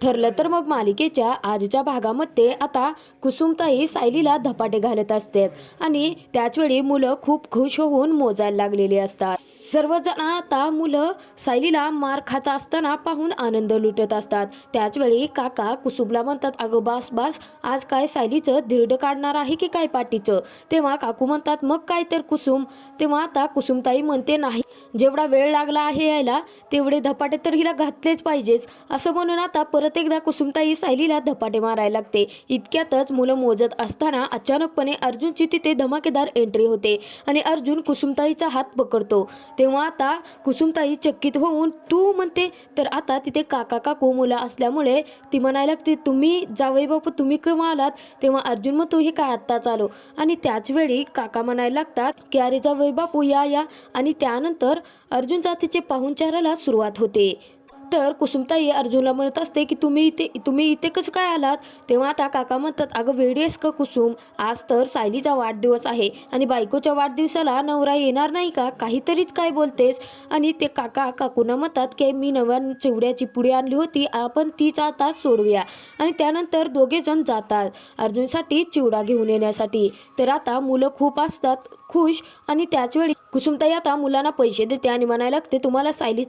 ठरलं तर मग मालिकेच्या आजच्या भागामध्ये आता कुसुमताई सायलीला धपाटे घालत असतात. आणि त्याचवेळी मुलं खूप खुश होऊन मोजायला लागलेली असतात. सर्वजण आता मुलं सायलीला मार खात असताना पाहून आनंद लुटत असतात. त्याचवेळी काका कुसुमला म्हणतात अगं बास बास आज काय सायलीचं धिरड काढणार आहे की काय पाठीचं? तेव्हा काकू म्हणतात मग काय तर कुसुम. तेव्हा आता कुसुमताई म्हणते नाही जेवढा वेळ लागला आहे यायला तेवढे धपाटे तर हिला घातलेच पाहिजेच. असं म्हणून आता परत एकदा कुसुमताई सायलीला धपाटे मारायला लागते. इतक्यातच मुलं मोजत असताना अचानकपणे अर्जुनची तिथे धमाकेदार एंट्री होते आणि अर्जुन कुसुमताईचा हात पकडतो. तेव्हा आता कुसुमताई चकित होऊन तू म्हणते तर आता तिथे काका काकू मुलं असल्यामुळे ती म्हणायला लागते तुम्ही जावई बापू तुम्ही केव्हा आलात? तेव्हा अर्जुन मग तूही काय आत्ताच आलो. आणि त्याच वेळी काका म्हणायला लागतात की अरे जावई बापू या या. आणि त्यानंतर अर्जुन जातीचे पाहुणचाराला सुरुवात होते. तर कुसुमताई अर्जुनला म्हणत असते की तुम्ही इथे तुम्ही इथे कसं काय आलात? तेव्हा आता काका म्हणतात अगं वेडी आहेस का कुसुम? आज तर सायलीचा वाढदिवस आहे आणि बायकोच्या वाढदिवसाला नवरा येणार नाही का? काहीतरीच काय बोलतेस? आणि ते काका काकूना म्हणतात की मी नव्या चिवड्याची पुडी आणली होती आपण तीच आता सोडूया. आणि त्यानंतर दोघे जण जातात अर्जुनसाठी चिवडा घेऊन येण्यासाठी. तर आता मुलं खूप असतात खुश आणि त्याच वेळी कुसुमताई आता मुलांना पैसे देते आणि म्हणायला लागते तुम्हाला सायली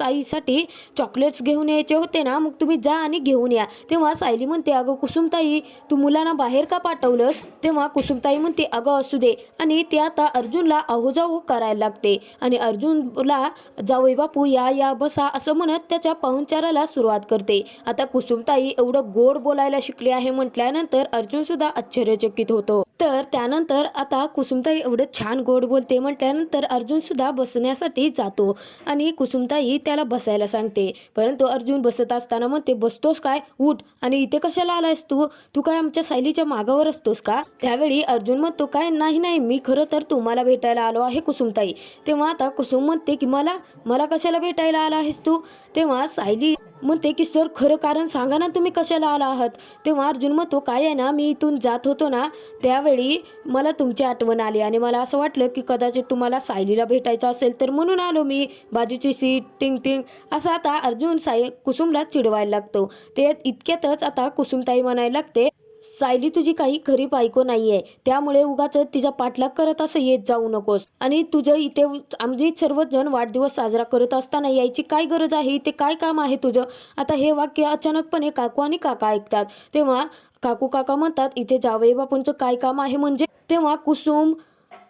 ताईसाठी चॉकलेट्स घेऊन यायचे होते ना मग तुम्ही जा आणि घेऊन या. तेव्हा सायली म्हणते अगं कुसुमताई तू मुलांना बाहेर का पाठवलंस? तेव्हा कुसुमताई म्हणते अगं असू दे. आणि ते आता अर्जुनला अहो करायला लागते. आणि अर्जुनला जावई बापू या या बसा असं म्हणत त्याच्या पाहुणचाराला सुरुवात करते. आता कुसुमताई एवढं गोड बोलायला शिकली आहे म्हटल्यानंतर अर्जुनसुद्धा आश्चर्यचकित होतो. तर त्यानंतर आता कुसुमताई एवढं छान गोड बोलते म्हटल्यानंतर अर्जुनसुद्धा बसण्यासाठी जातो. आणि कुसुमताई त्याला बसायला सांगते. परंतु अर्जुन बसत असताना म्हणते बसतोस काय? उठ. आणि इथे कशाला आलायस तू? तू काय आमच्या सायलीच्या मागावर असतोस का? त्यावेळी अर्जुन म्हणतो काय? नाही नाही. मी खरं तर तुम्हाला भेटायला आलो आहे कुसुमताई. तेव्हा आता कुसुम म्हणते की मला? मला कशाला भेटायला आला आहेस तू? तेव्हा सायली म्हणते की सर खरं कारण सांगा ना तुम्ही कशाला आला आहात? तेव्हा अर्जुन म्हणतो काय आहे ना मी इथून जात होतो ना त्यावेळी मला तुमची आठवण आली आणि मला असं वाटलं की कदाचित तुम्हाला सायलीला भेटायचं असेल तर म्हणून आलो मी बाजूची सीट टिंग टिंग. असं आता अर्जुन साई कुसुमला चिडवायला लागतो. ते इतक्यातच आता कुसुमताई म्हणायला लागते सायली तुझी काही खरी बायको नाहीये. त्यामुळे उगाच तिचा पाठलाग करत असं येत जाऊ नकोस. आणि तुझं इथे आमची सर्वजण वाढदिवस साजरा करत असताना यायची काय गरज आहे? इथे काय काम आहे तुझं? आता हे वाक्य अचानकपणे काकू आणि काका ऐकतात. तेव्हा काकू काका म्हणतात इथे जावई बापूंचं काय काम आहे म्हणजे? तेव्हा कुसुम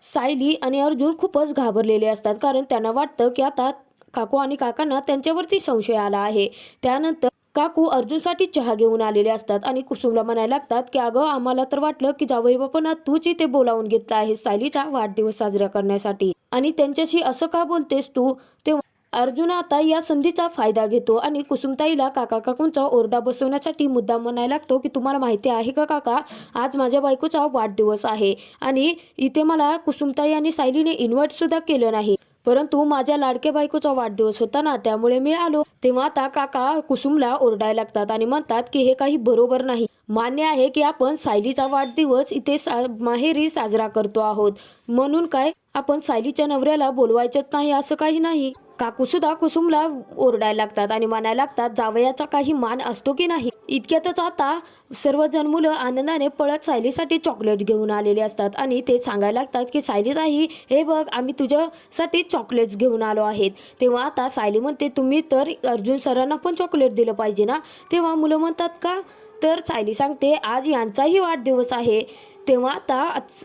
सायली आणि अर्जुन खूपच घाबरलेले असतात. कारण त्यांना वाटतं की आता काकू आणि काकांना त्यांच्यावरती संशय आला आहे. त्यानंतर काकू अर्जुनसाठी चहा घेऊन आलेले असतात आणि कुसुमला म्हणायला लागतात की अगं आम्हाला तर वाटलं की जावई बापांना तूच इथे बोलावून घेतला आहे सायलीचा वाढदिवस साजरा करण्यासाठी. आणि त्यांच्याशी असं का बोलतेस तू? तेव्हा अर्जुन आता या संधीचा फायदा घेतो आणि कुसुमताईला काका काकूंचा ओरडा बसवण्यासाठी मुद्दा म्हणायला लागतो की तुम्हाला माहिती आहे का काका आज माझ्या बायकोचा वाढदिवस आहे आणि इथे मला कुसुमताई आणि सायलीने इन्व्हाइट सुद्धा केलं नाही. परंतु माझ्या लाडक्या बायकोचा वाढदिवस होता ना त्यामुळे मी आलो. तेव्हा आता काका कुसुमला ओरडायला लागतात आणि म्हणतात की हे काही बरोबर नाही. मान्य आहे की आपण सायलीचा वाढदिवस इथे सा माहेरी साजरा करतो आहोत. म्हणून काय आपण सायलीच्या नवऱ्याला बोलवायचंच नाही असं काही नाही. काकू सुद्धा कुसुमला ओरडायला लागतात आणि म्हणायला लागतात जावयाचा काही मान असतो की नाही? इतक्यातच आता सर्वजण मुलं आनंदाने पळत सायलीसाठी चॉकलेट घेऊन आलेले असतात आणि ते सांगायला लागतात की सायली हे बघ आम्ही तुझ्यासाठी चॉकलेट्स घेऊन आलो आहेत. तेव्हा आता सायली म्हणते तुम्ही तर अर्जुन सरांना पण चॉकलेट दिलं पाहिजे ना? तेव्हा मुलं म्हणतात का? तर सायली सांगते आज यांचाही वाढदिवस आहे. तेव्हा आता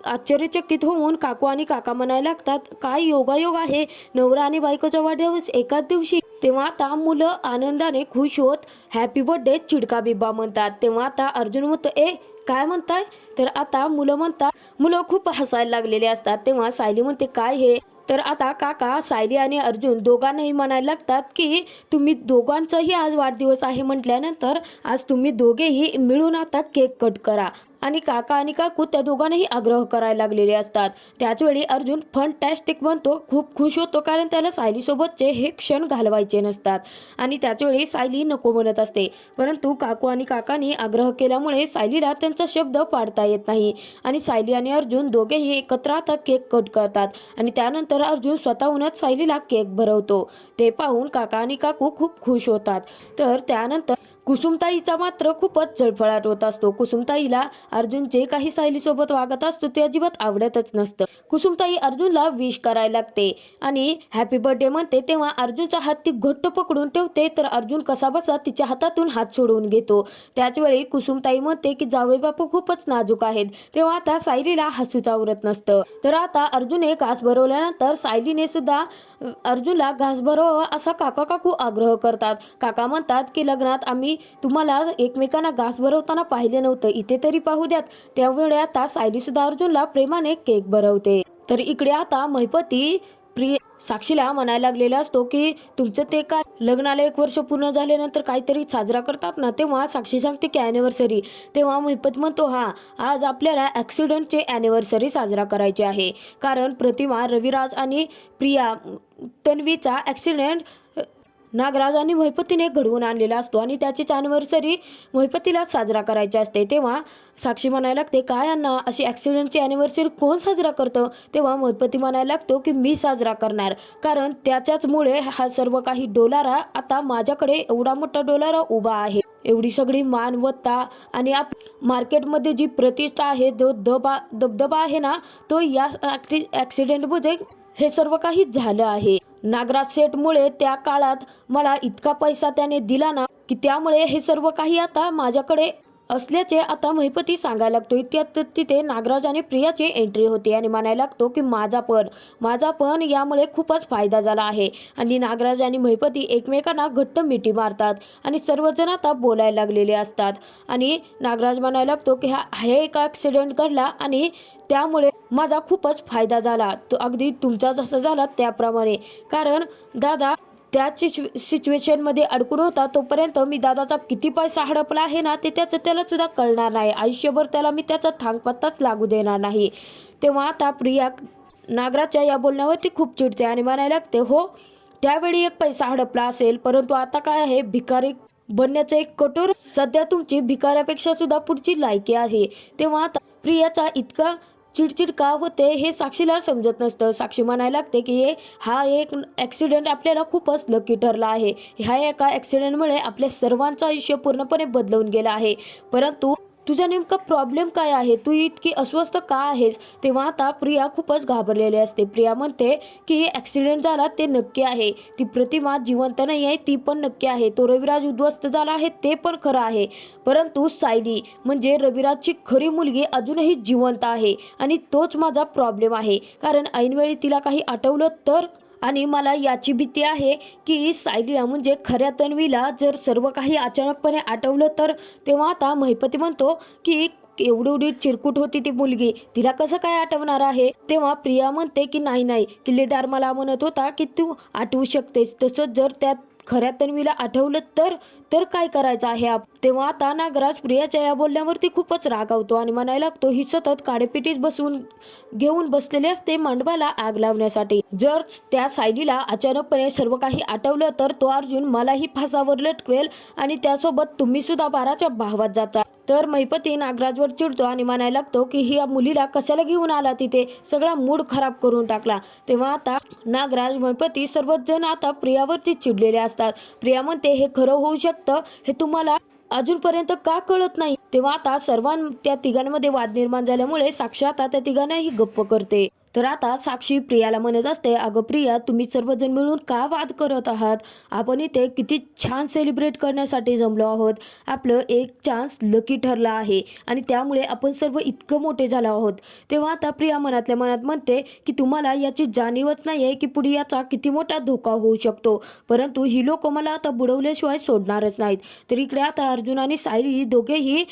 आश्चर्यचकित होऊन काकू आणि काका म्हणायला लागतात काय योगायोग आहे? नवरा आणि बायकोचा वाढदिवस एकाच दिवशी तेव्हा आता मुलं आनंदाने खुश होत हॅपी बर्थडे चिडका बिब्बा म्हणतात. तेव्हा आता अर्जुन म्हणतो ए काय म्हणताय? तर आता मुलं म्हणतात मुलं खूप हसायला लागलेले असतात. तेव्हा सायली म्हणते काय हे? तर आता काका सायली आणि अर्जुन दोघांनाही म्हणायला लागतात की तुम्ही दोघांचाही आज वाढदिवस आहे म्हटल्यानंतर आज तुम्ही दोघेही मिळून आता केक कट करा. आणि काका आणि काकू त्या दोघांनाही आग्रह करायला लागलेले असतात. त्याचवेळी अर्जुन फंटॅस्टिक म्हणतो खूप खुश होतो कारण त्याला सायलीसोबतचे हे क्षण घालवायचे नसतात. आणि त्याचवेळी सायली नको म्हणत असते. परंतु काकू आणि काकांनी आग्रह केल्यामुळे सायलीला त्यांचा शब्द पाडता येत नाही. आणि सायली आणि अर्जुन दोघेही एकत्र आता केक कट करतात. आणि त्यानंतर अर्जुन स्वतःहूनच सायलीला केक भरवतो. ते पाहून काका आणि काकू खूप खुश होतात. तर त्यानंतर कुसुमताईचा मात्र खूपच जळफळाट होत असतो. कुसुमताईला अर्जुन जे काही सायलीसोबत वागत असतो ते अजिबात आवडतच नसतं. कुसुमताई अर्जुनला विश करायला लागते आणि हॅपी बर्थडे म्हणते तेव्हा अर्जुनचा हात ती घट्ट पकडून ठेवते तर अर्जुन कसा बसा तिच्या हातातून हात सोडवून घेतो. त्याचवेळी कुसुमताई म्हणते की जावई बापू खूपच नाजूक आहेत. तेव्हा आता सायलीला हसूच आवरत नसतं. तर आता अर्जुनने घास भरवल्यानंतर सायलीने सुद्धा अर्जुनला घास भरवावा असा काका काकू आग्रह करतात. काका म्हणतात की लग्नात आम्ही तुम्हाला एकमेकांना घास भरवताना पाहिले नव्हतं. इथे तरी पाहू द्यात. त्यावेळी आता सायली सुद्धा अर्जुनला प्रेमाने केक भरवते. तर इकडे आता महिपती प्रिय साक्षीला म्हणायला लागलेला असतो की तुमचं ते काय? लग्नाला एक वर्ष पूर्ण झाल्यानंतर काहीतरी साजरा करतात ना? तेव्हा साक्षी सांगते की ॲनिव्हर्सरी तेव्हा महिपत म्हणतो हा आज आपल्याला ॲक्सिडेंटचे ॲनिव्हर्सरी साजरा करायची आहे. कारण प्रतिमा रविराज आणि प्रिया तन्वीचा ॲक्सिडेंट नागराज आणि महिपतीने घडवून आणलेला असतो आणि त्याचीच अॅनिव्हर्सरी महिपतीला साजरा करायची असते. तेव्हा साक्षी म्हणायला लागते काय अण्णा अशी ॲक्सिडेंटची अॅनिव्हर्सरी कोण साजरा करतं? तेव्हा महिपती म्हणायला लागतो की मी साजरा करणार. कारण त्याच्याचमुळे हा सर्व काही डोलारा आता माझ्याकडे एवढा मोठा डोलारा उभा आहे. एवढी सगळी मानवत्ता आणि आप मार्केटमध्ये जी प्रतिष्ठा आहे जो दबा दबदबा आहे ना तो या ॲक्सिडेंटमध्ये हे सर्व काही झालं आहे. नागराज सेठमुळे त्या काळात मला इतका पैसा त्याने दिला ना की त्यामुळे हे सर्व काही आता माझ्याकडे असल्याचे आता महिपती सांगायला लागतो इतक्यात तिथे नागराज आणि प्रियाची एंट्री होते आणि म्हणायला लागतो की माझा पण माझा पण यामुळे खूपच फायदा झाला आहे. आणि नागराज आणि महिपती एकमेकांना घट्ट मिठी मारतात आणि सर्वजण आता बोलायला लागलेले असतात. आणि नागराज म्हणायला लागतो की हा हे एक ॲक्सिडेंट घडला आणि त्यामुळे माझा खूपच फायदा झाला. तो अगदी तुमचा जसा झाला त्याप्रमाणे. कारण दादा त्या सिच्यु सिच्युएशनमध्ये अडकून होता तोपर्यंत मी दादाचा किती पैसा हडपला आहे ना ते त्याचं त्याला सुद्धा कळणार नाही. आयुष्यभर त्याला मी त्याचा थांगपत्ताच लागू देणार नाही. तेव्हा आता प्रिया नागराजच्या या बोलण्यावरती खूप चिडते आणि म्हणायला लागते हो त्यावेळी एक पैसा हडपला असेल परंतु आता काय आहे भिकारी बनण्याचं एक कठोर सध्या तुमची भिकाऱ्यापेक्षा सुद्धा पुढची लायकी आहे. तेव्हा आता प्रियाचा इतका चिडचिड का होते हे साक्षीला समजत नसतं. साक्षी म्हणायला लागते की हे हा एक ॲक्सिडेंट आपल्याला खूपच लकी ठरला आहे. ह्या एका ॲक्सिडेंटमुळे आपल्या सर्वांचं आयुष्य पूर्णपणे बदलून गेलं आहे. परंतु तुझा नेमका प्रॉब्लेम काय आहे? तू इतकी अस्वस्थ का आहेस? तेव्हा आता प्रिया खूपच घाबरलेली असते. प्रिया म्हणते की ॲक्सिडेंट झाला ते नक्की आहे. ती प्रतिमा जिवंत नाही आहे ती पण नक्की आहे. तो रविराज उद्ध्वस्त झाला आहे ते पण खरं आहे. परंतु सायली म्हणजे रविराजची खरी मुलगी अजूनही जिवंत आहे आणि तोच माझा प्रॉब्लेम आहे. कारण ऐनवेळी तिला काही आठवलं तर आणि मला याची भीती आहे की सायलीला म्हणजे खऱ्या तन्वीला जर सर्व काही अचानकपणे आठवलं तर तेव्हा आता महिपती म्हणतो की एवढी एवढी चिरकुट होती ती मुलगी. तिला कसं काय आठवणार आहे? तेव्हा प्रिया म्हणते की नाही नाही. किल्लेदार मला म्हणत होता की तू आठवू शकतेस. तसंच जर त्यात खऱ्या तन्वीला आठवलं तर तर काय करायचं आहे तेव्हा आता नागराज प्रियाच्या या बोलण्यावरती खूपच रागावतो आणि म्हणायला लागतो ही सतत काडेपिटीस बसवून घेऊन बसलेले असते मांडवाला आग लावण्यासाठी. जर त्या सायलीला अचानकपणे सर्व काही आठवलं तर तो अर्जुन मलाही फासावर लटकवेल आणि त्यासोबत तुम्ही सुद्धा बाराच्या भावात जाता. तर मैपती नागराजवर चिडतो आणि म्हणायला लागतो की ही मुलीला कशाला घेऊन आला तिथे? सगळा मूड खराब करून टाकला. तेव्हा आता नागराज मैपती सर्वच जण आता प्रियावरती चिडलेले असतात. प्रिया म्हणते हे खरं होऊ शकतं? हे तुम्हाला अजूनपर्यंत का कळत नाही? तेव्हा आता सर्वां त्या तिघांमध्ये वाद निर्माण झाल्यामुळे साक्षी आता त्या तिघांनाही गप्प करते. तर आता साक्षी प्रियाला म्हणत असते अगं प्रिया तुम्ही सर्वजण मिळून का वाद करत आहात? आपण इथे किती छान सेलिब्रेट करण्यासाठी जमलो आहोत. आपलं एक चान्स लकी ठरला आहे आणि त्यामुळे आपण सर्व इतकं मोठे झालो आहोत. तेव्हा आता प्रिया मनातल्या मनात म्हणते की तुम्हाला याची जाणीवच नाही आहे की पुढे याचा किती मोठा धोका होऊ शकतो. परंतु ही लोक मला आता बुडवल्याशिवाय सोडणारच नाहीत. तर इकडे आता अर्जुन आणि सायली दोघेही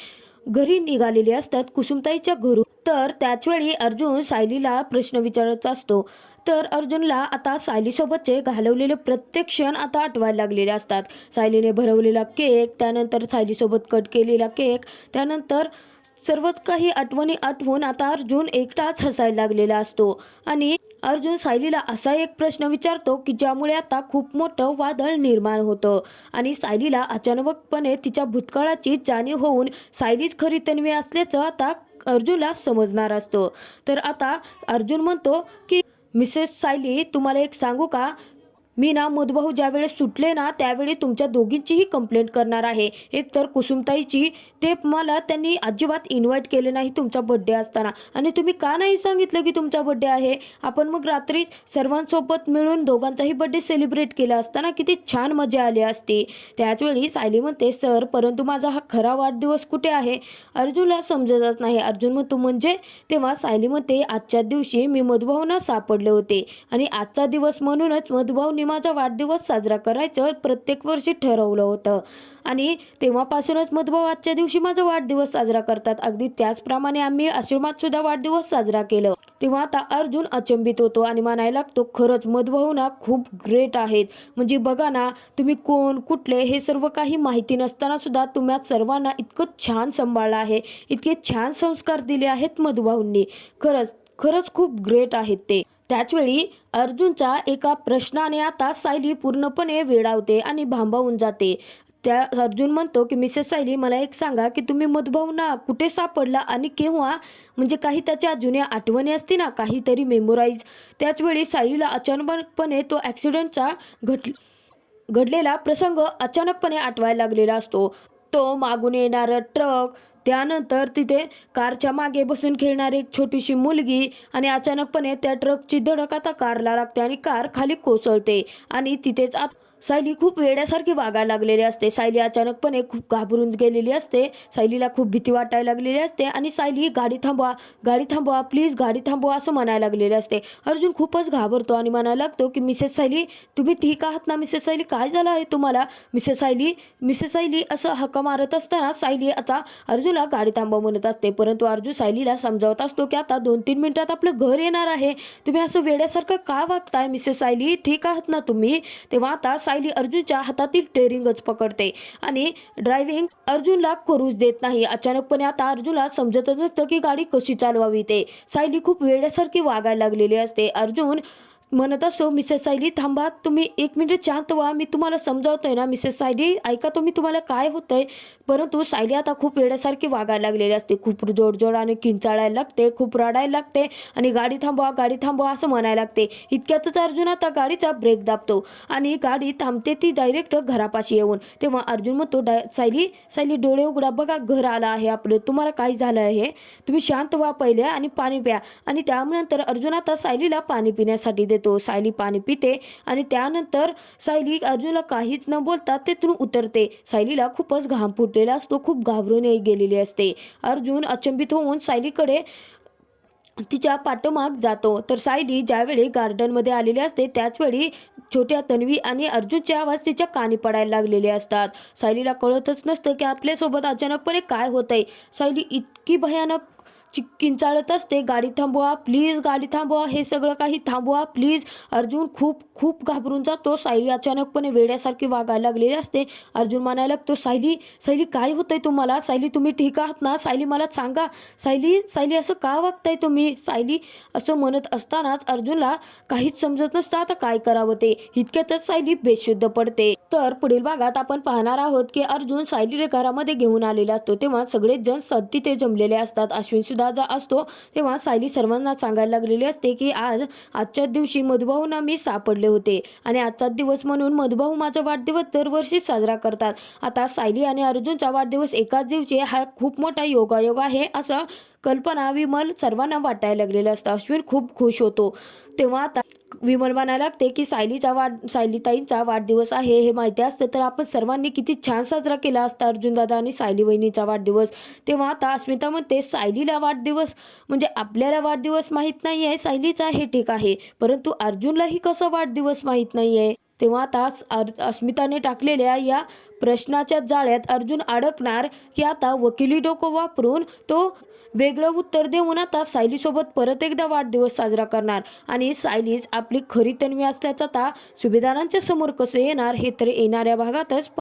घरी निघालेले असतात कुसुमताईच्या घरून. तर त्याचवेळी अर्जुन सायलीला प्रश्न विचारत असतो. तर अर्जुनला आता सायलीसोबतचे घालवलेले प्रत्येक क्षण आता आठवायला लागलेले असतात. सायलीने भरवलेला केक त्यानंतर सायलीसोबत कट केलेला केक त्यानंतर सर्वच काही आठवणी आठवून आता अर्जुन एकटाच हसायला लागलेला असतो. आणि अर्जुन सायलीला असा एक प्रश्न विचारतो की ज्यामुळे आता खूप मोठं वादळ निर्माण होतं. आणि सायलीला अचानकपणे तिच्या भूतकाळाची जाणीव होऊन सायलीच खरी तन्वी असल्याचं आता अर्जुनला समजणार असतो. तर आता अर्जुन म्हणतो की मिसेस सायली तुम्हाला एक सांगू का? मी ना मधभाऊ ज्यावेळेस सुटले ना त्यावेळी तुमच्या दोघींचीही कंप्लेंट करणार आहे. एक तर कुसुमताईची ते मला त्यांनी अजिबात इन्व्हाइट केले नाही तुमचा बड्डे असताना. आणि तुम्ही का नाही सांगितलं की तुमचा बड्डे आहे? आपण मग रात्री सर्वांसोबत मिळून दोघांचाही बड्डे सेलिब्रेट केला असताना किती छान मजा आली असती. त्याचवेळी सायली म्हणते सर परंतु माझा हा खरा वाढदिवस कुठे आहे? अर्जुनला समजतच नाही. अर्जुन म्हणतो म्हणजे? तेव्हा सायली म्हणते आजच्या दिवशी मी मधुभाऊंना सापडले होते. आणि आजचा दिवस म्हणूनच मधुभाऊंनी माझा वाढदिवस साजरा करायचं प्रत्येक वर्षी ठरवलं होतं. आणि तेव्हापासूनच मधुभाऊ आजच्या दिवशी माझा वाढदिवस साजरा करतात. अगदी त्याचप्रमाणे आम्ही आश्रमात सुद्धा वाढदिवस साजरा केलं. तेव्हा आता अर्जुन अचंबित होतो आणि म्हणायला लागतो खरंच मधुभाऊ ना खूप ग्रेट आहेत. म्हणजे बघा ना तुम्ही कोण कुठले हे सर्व काही माहिती नसताना सुद्धा तुम्ही सर्वांना इतकं छान सांभाळलं आहे. इतके छान संस्कार दिले आहेत मधुभाऊंनी. खरंच खरंच खूप ग्रेट आहेत ते. त्याचवेळी अर्जुनच्या एका प्रश्नाने आता सायली पूर्णपणे वेडावते आणि भांबावून जाते. त्या अर्जुन म्हणतो की मिसेस सायली मला एक सांगा की तुम्ही मधुभाऊंना कुठे सापडला आणि केव्हा? म्हणजे काही त्याच्या जुन्या आठवणी असते ना? काहीतरी मेमोराईज त्याचवेळी सायलीला अचानकपणे तो ॲक्सिडेंटचा घट घडलेला प्रसंग अचानकपणे आठवायला लागलेला असतो. तो मागून येणारा ट्रक त्यानंतर तिथे कारच्या मागे बसून खेळणारी एक छोटीशी मुलगी आणि अचानकपणे त्या ट्रकची धडक आता कारला लागते आणि कार खाली कोसळते आणि तिथेच आत सायली खूप वेड्यासारखी वागायला लागलेली असते. सायली अचानकपणे खूप घाबरून गेलेली असते. सायलीला खूप भीती वाटायला लागलेली असते आणि सायली गाडी थांबवा गाडी थांबवा प्लीज गाडी थांबवा असं म्हणायला लागलेले असते. अर्जुन खूपच घाबरतो आणि म्हणायला लागतो की मिसेस सायली तुम्ही ठीक आहात ना मिसेस सायली? काय झालं आहे तुम्हाला? मिसेस सायली मिसेस सायली असं हक्का मारत असताना सायली आता अर्जुनला गाडी थांबवा म्हणत असते. परंतु अर्जुन सायलीला समजावत असतो की आता दोन तीन मिनिटात आपलं घर येणार आहे. तुम्ही असं वेड्यासारखं का वागताय मिसेस सायली? ठीक आहात ना तुम्ही? तेव्हा आता सायली अर्जुनच्या हातातील टेरिंगच पकडते. आणि ड्रायव्हिंग अर्जुनला करूच देत नाही. अचानकपणे आता अर्जुनला समजतच नसतं की गाडी कशी चालवावी ते. सायली खूप वेड्यासारखी वागायला लागलेली असते. अर्जुन म्हणत असतो मिसेस सायली थांबा तुम्ही एक मिनिट शांत व्हा. मी तुम्हाला समजावतोय ना मिसेस सायली. ऐका तुम्ही तुम्हाला काय होतंय? परंतु सायली आता खूप वेळासारखी वागायला लागलेली असते. खूप जोडजोडाने किंचाळायला लागते खूप रडायला लागते आणि गाडी थांबवा गाडी थांबवा असं म्हणायला लागते. इतक्यातच अर्जुन आता गाडीचा ब्रेक दाबतो आणि गाडी थांबते ती डायरेक्ट घरापाशी येऊन. तेव्हा अर्जुन म्हणतो डाय सायली सायली डोळे उघडा. बघा घर आलं आहे आपलं. तुम्हाला काय झालं आहे? तुम्ही शांत व्हा पहिले आणि पाणी प्या. आणि त्यानंतर अर्जुन आता सायलीला पाणी पिण्यासाठी देतो. सायली पाणी पिते आणि त्यानंतर सायली अर्जुनला काहीच न बोलता तेथून उतरते. सायलीला खूपच घाम फुटलेला असतो खूप घाबरून गेलेली असते. अर्जुन अचंबित होऊन सायलीकडे तिच्या पाठोमाग जातो. तर सायली ज्यावेळी गार्डनमध्ये आलेली असते त्याचवेळी छोट्या तन्वी आणि अर्जुनचे आवाज तिच्या कानी पडायला लागलेले असतात. सायलीला कळतच नसतं की आपल्यासोबत अचानकपणे काय होतंय. सायली इतकी भयानक किंचाळत असते. गाडी थांबवा प्लीज गाडी थांबवा. हे सगळं काही थांबवा प्लीज अर्जुन खूप खूप घाबरून जातो. सायली अचानकपणे वेड्यासारखी वागायला लागलेली असते. अर्जुन म्हणायला लागतो सायली सायली काय होतंय तुम्हाला? सायली तुम्ही ठीक आहात ना? सायली मला सांगा. सायली सायली असं का वागताय तुम्ही? सायली असं म्हणत असतानाच अर्जुनला काहीच समजत नसतं. आता काय करावं ते? इतक्यातच सायली बेशुद्ध पडते. तर पुढील भागात आपण पाहणार आहोत की अर्जुन सायलीला घरामध्ये घेऊन आलेला असतो. तेव्हा सगळेच जण सद तिथे जमलेले असतात. अश्विन सुद्धा अंदाजा असतो. तेव्हा सायली सर्वांना सांगायला लागलेली असते की आज आजच्या दिवशी मधुभाऊंना मी सापडले होते आणि आजचा दिवस म्हणून मधुभाऊ माझा वाढदिवस दरवर्षी साजरा करतात. आता सायली आणि अर्जुनचा वाढदिवस एकाच दिवशी हा खूप मोठा योगायोग आहे असं कल्पना विमल सर्वांना वाटायला लागलेलं असतं. अश्विन खूप खुश होतो. तेव्हा आता विमल म्हणायला लागते की सायलीचा वाढ सायलीताईंचा वाढदिवस आहे हे माहिती असतं तर आपण सर्वांनी किती छान साजरा केला असता अर्जुनदादा आणि सायली वहिनीचा वाढदिवस. तेव्हा आता अस्मिता म्हणते सायलीला वाढदिवस म्हणजे आपल्याला वाढदिवस माहीत नाही आहे सायलीचा हे ठीक आहे. परंतु अर्जुनलाही कसं वाढदिवस माहीत नाही आहे तेव्हा आता अर- अस्मिताने टाकलेल्या या प्रश्नाच्या जाळ्यात अर्जुन अडकणार की आता वकिली डोकं वापरून तो वेगळं उत्तर देऊन आता सायलीसोबत परत एकदा वाढदिवस साजरा करणार. आणि सायलीच आपली खरी तन्वी असल्याचं आता सुभेदारांच्या समोर कसं येणार हे तर येणाऱ्या भागातच